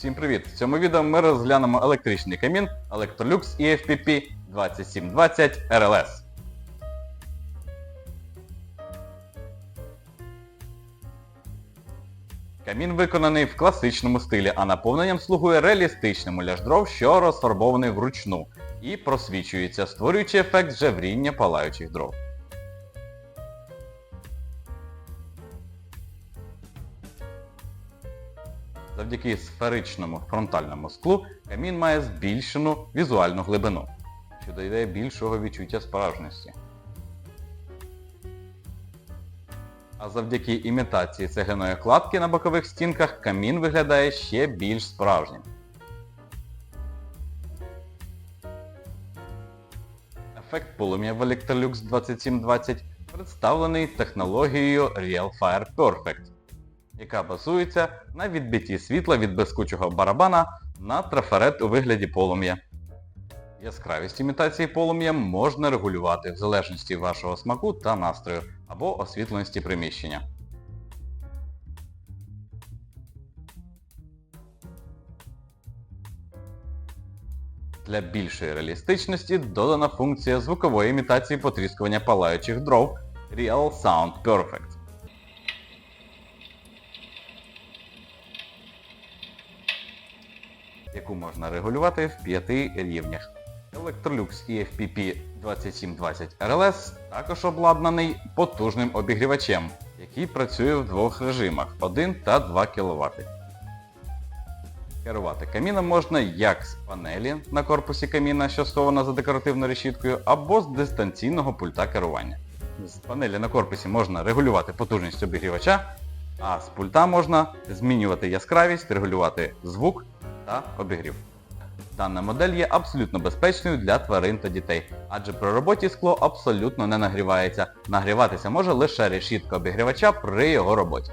Всім привіт! В цьому відео ми розглянемо електричний камін Electrolux EFPP 2720 RLS. Камін виконаний в класичному стилі, а наповненням слугує реалістичний муляж дров, що розфарбований вручну і просвічується, створюючи ефект жевріння палаючих дров. Завдяки сферичному фронтальному склу камін має збільшену візуальну глибину, що додає більшого відчуття справжності. А завдяки імітації цегляної кладки на бокових стінках камін виглядає ще більш справжнім. Ефект полум'я в Electrolux 2720 представлений технологією Real Fire Perfect, яка базується на відбитті світла від блискучого барабана на трафарет у вигляді полум'я. Яскравість імітації полум'я можна регулювати в залежності вашого смаку та настрою або освітленості приміщення. Для більшої реалістичності додана функція звукової імітації потріскування палаючих дров Real Sound Perfect. Яку можна регулювати в п'яти рівнях. Electrolux EFPP 2720 RLS також обладнаний потужним обігрівачем, який працює в двох режимах 1 та 2 кВт. Керувати каміном можна як з панелі на корпусі каміна, що схована за декоративною решіткою, або з дистанційного пульта керування. З панелі на корпусі можна регулювати потужність обігрівача, а з пульта можна змінювати яскравість, регулювати звук та обігрів. Дана модель є абсолютно безпечною для тварин та дітей, адже при роботі скло абсолютно не нагрівається. Нагріватися може лише решітка обігрівача при його роботі.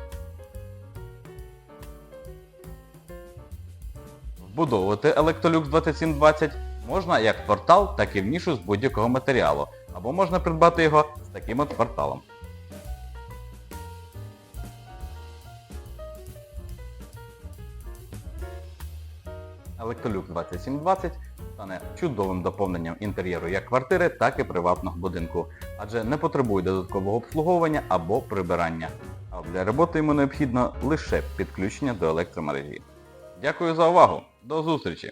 Вбудовувати Electrolux 2720 можна як в портал, так і в нішу з будь-якого матеріалу, або можна придбати його з таким от порталом. Electrolux 2720 стане чудовим доповненням інтер'єру як квартири, так і приватного будинку, адже не потребує додаткового обслуговування або прибирання. А для роботи йому необхідно лише підключення до електромережі. Дякую за увагу! До зустрічі!